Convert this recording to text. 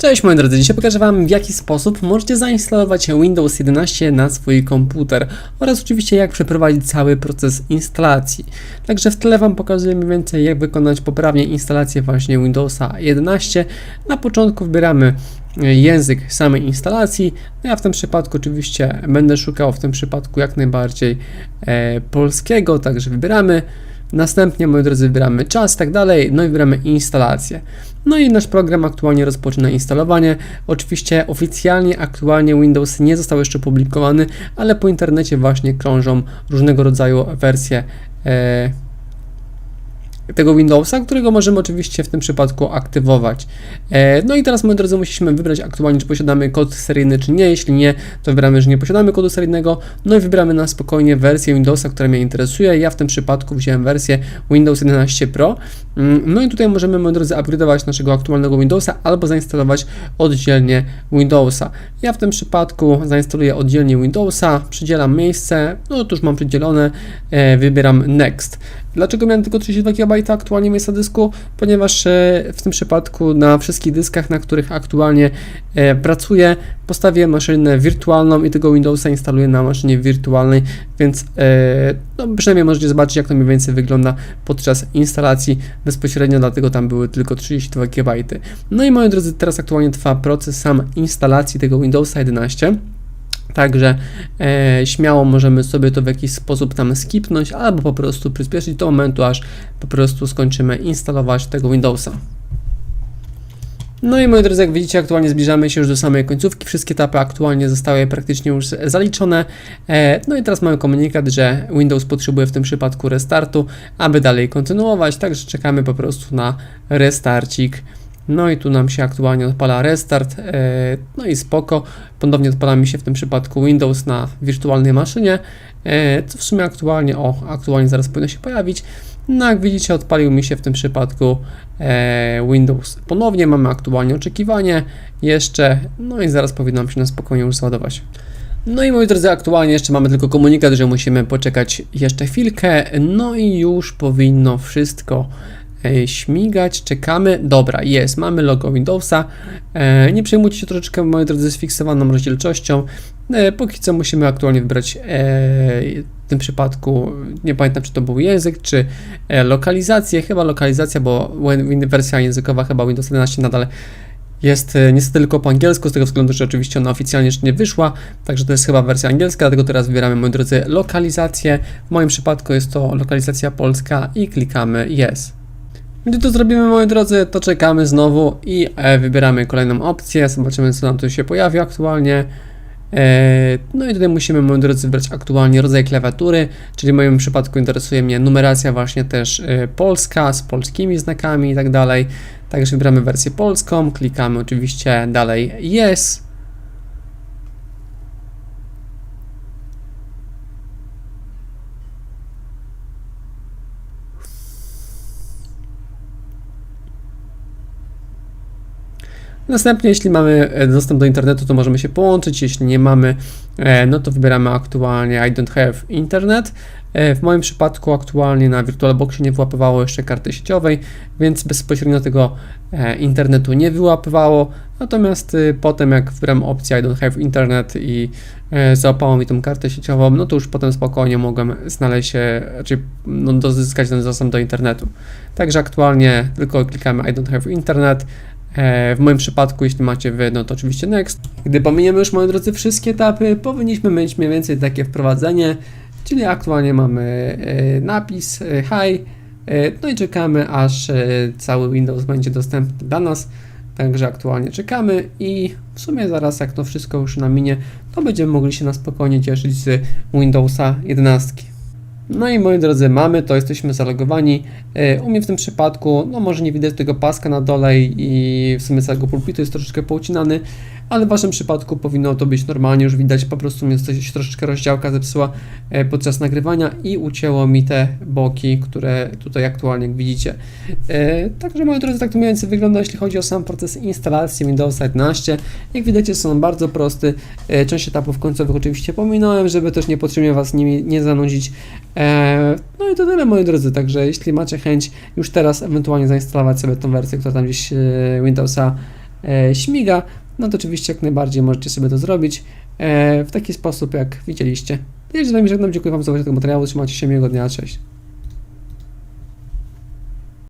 Cześć moi drodzy, dzisiaj pokażę Wam w jaki sposób możecie zainstalować Windows 11 na swój komputer oraz oczywiście jak przeprowadzić cały proces instalacji. Także w tle Wam pokazuję mniej więcej jak wykonać poprawnie instalację właśnie Windowsa 11. Na początku wybieramy e, język samej instalacji. No ja w tym przypadku oczywiście będę szukał w tym przypadku jak najbardziej e, polskiego, także wybieramy. Następnie, moi drodzy, wybieramy czas, tak dalej, no i wybieramy instalację. No i nasz program aktualnie rozpoczyna instalowanie. Oczywiście oficjalnie aktualnie Windows nie został jeszcze opublikowany, ale po internecie właśnie krążą różnego rodzaju wersje e, tego Windowsa, którego możemy oczywiście w tym przypadku aktywować. E, no i teraz, moi drodzy, musimy wybrać aktualnie, czy posiadamy kod seryjny, czy nie. Jeśli nie, to wybieramy, że nie posiadamy kodu seryjnego. No i wybieramy na spokojnie wersję Windowsa, która mnie interesuje. Ja w tym przypadku wziąłem wersję Windows 11 Pro. Mm, No i tutaj możemy, moi drodzy, upgrade'ować naszego aktualnego Windowsa albo zainstalować oddzielnie Windowsa. Ja w tym przypadku zainstaluję oddzielnie Windowsa, przydzielam miejsce, no to już mam przydzielone, e, wybieram Next. Dlaczego miałem tylko 32 GB aktualnie miejsca dysku? Ponieważ e, w tym przypadku na wszystkich dyskach, na których aktualnie e, pracuję, postawię maszynę wirtualną i tego Windowsa instaluję na maszynie wirtualnej, więc e, no, przynajmniej możecie zobaczyć, jak to mniej więcej wygląda podczas instalacji bezpośrednio, dlatego tam były tylko 32 GB. No i moi drodzy, teraz aktualnie trwa proces sam instalacji tego Windowsa 11. Także e, śmiało możemy sobie to w jakiś sposób tam skipnąć, albo po prostu przyspieszyć do momentu, aż po prostu skończymy instalować tego Windowsa. No i moi drodzy, jak widzicie, aktualnie zbliżamy się już do samej końcówki. Wszystkie etapy aktualnie zostały praktycznie już zaliczone. E, No i teraz mamy komunikat, że Windows potrzebuje w tym przypadku restartu, aby dalej kontynuować, także czekamy po prostu na restarcik. No i tu nam się aktualnie odpala restart, e, no i spoko. Ponownie odpala mi się w tym przypadku Windows na wirtualnej maszynie, e, co w sumie aktualnie, o, aktualnie zaraz powinno się pojawić. No jak widzicie, odpalił mi się w tym przypadku e, Windows. Ponownie mamy aktualnie oczekiwanie jeszcze, no i zaraz powinno się na spokojnie już załadować. No i moi drodzy, aktualnie jeszcze mamy tylko komunikat, że musimy poczekać jeszcze chwilkę, no i już powinno wszystko śmigać, czekamy. Dobra, jest, mamy logo Windowsa. E, nie przejmujcie się troszeczkę, moi drodzy, z fiksowaną rozdzielczością. E, póki co musimy aktualnie wybrać e, w tym przypadku, nie pamiętam czy to był język, czy e, lokalizację, chyba lokalizacja, bo wersja językowa chyba Windows 11 nadal jest e, niestety tylko po angielsku, z tego względu, że oczywiście ona oficjalnie jeszcze nie wyszła, także to jest chyba wersja angielska, dlatego teraz wybieramy, moi drodzy, lokalizację. W moim przypadku jest to lokalizacja polska i klikamy Yes. Gdy to zrobimy, moi drodzy, to czekamy znowu i e, wybieramy kolejną opcję, zobaczymy co nam tu się pojawi aktualnie. E, No i tutaj musimy, moi drodzy, wybrać aktualnie rodzaj klawiatury, czyli w moim przypadku interesuje mnie numeracja właśnie też e, polska, z polskimi znakami i tak dalej. Także wybieramy wersję polską, klikamy oczywiście dalej Yes. Następnie, jeśli mamy e, dostęp do internetu, to możemy się połączyć. Jeśli nie mamy, e, no to wybieramy aktualnie I don't have internet. E, W moim przypadku aktualnie na VirtualBoxie nie wyłapywało jeszcze karty sieciowej, więc bezpośrednio tego internetu nie wyłapywało. Natomiast e, potem jak wybrałem opcję I don't have internet i załapało mi tą kartę sieciową, no to już potem spokojnie mogłem znaleźć się, czy no, dozyskać ten dostęp do internetu. Także aktualnie tylko klikamy I don't have internet. E, W moim przypadku, jeśli macie wy, no to oczywiście next. Gdy pominiemy już, moi drodzy, wszystkie etapy, powinniśmy mieć mniej więcej takie wprowadzenie, czyli aktualnie mamy e, napis e, hi, no i czekamy, aż cały Windows będzie dostępny dla nas. Także aktualnie czekamy i w sumie zaraz, jak to wszystko już nam minie, to będziemy mogli się na spokojnie cieszyć z Windowsa 11. No i moi drodzy, mamy to, jesteśmy zalogowani. E, U mnie w tym przypadku, no może nie widać tego paska na dole i w sumie całego pulpitu jest troszeczkę poucinany, ale w waszym przypadku powinno to być normalnie, już widać, po prostu mnie coś troszeczkę rozdziałka zepsuła e, podczas nagrywania i ucięło mi te boki, które tutaj aktualnie jak widzicie. E, Także moi drodzy, tak to mniej więcej wygląda, jeśli chodzi o sam proces instalacji Windowsa 11. Jak widać, są bardzo prosty. E, Część etapów końcowych oczywiście pominąłem, żeby też niepotrzebnie was nimi nie zanudzić. No i to tyle moi drodzy, także jeśli macie chęć już teraz ewentualnie zainstalować sobie tą wersję, która tam gdzieś Windowsa śmiga, no to oczywiście jak najbardziej możecie sobie to zrobić e, w taki sposób, jak widzieliście. Ja się z Wami żegnam, dziękuję Wam za uwagę tego materiału, trzymajcie się, miłego dnia, cześć.